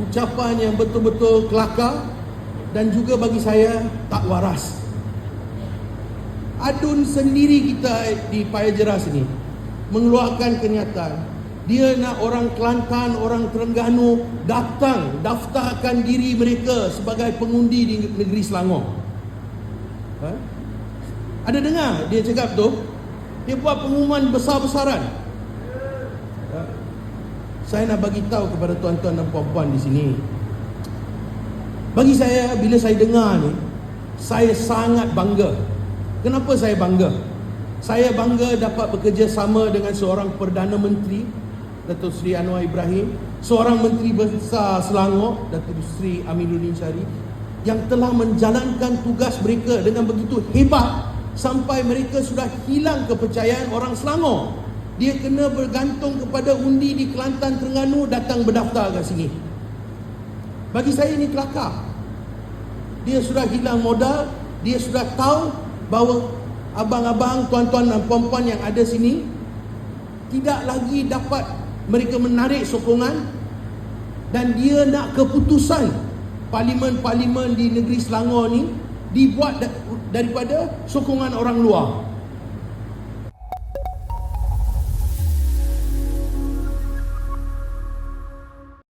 ucapan yang betul-betul kelakar dan juga bagi saya tak waras. Adun sendiri kita di Paya Jeras ini mengeluarkan kenyataan dia nak orang Kelantan, orang Terengganu datang daftarkan diri mereka sebagai pengundi di negeri Selangor. Ha? Ada dengar dia cakap tu? Dia buat pengumuman besar-besaran. Saya nak bagi tahu kepada tuan-tuan dan puan-puan di sini. Bagi saya bila saya dengar ni, saya sangat bangga. Kenapa saya bangga? Saya bangga dapat bekerja sama dengan seorang Perdana Menteri Datuk Seri Anwar Ibrahim, seorang Menteri Besar Selangor Datuk Seri Aminuddin Syari yang telah menjalankan tugas mereka dengan begitu hebat sampai mereka sudah hilang kepercayaan orang Selangor. Dia kena bergantung kepada undi di Kelantan Terengganu datang berdaftar kat sini. Bagi saya ini kelakar. Dia sudah hilang modal, dia sudah tahu bahawa abang-abang, tuan-tuan dan puan-puan yang ada sini tidak lagi dapat mereka menarik sokongan dan dia nak keputusan parlimen-parlimen di negeri Selangor ni dibuat daripada sokongan orang luar.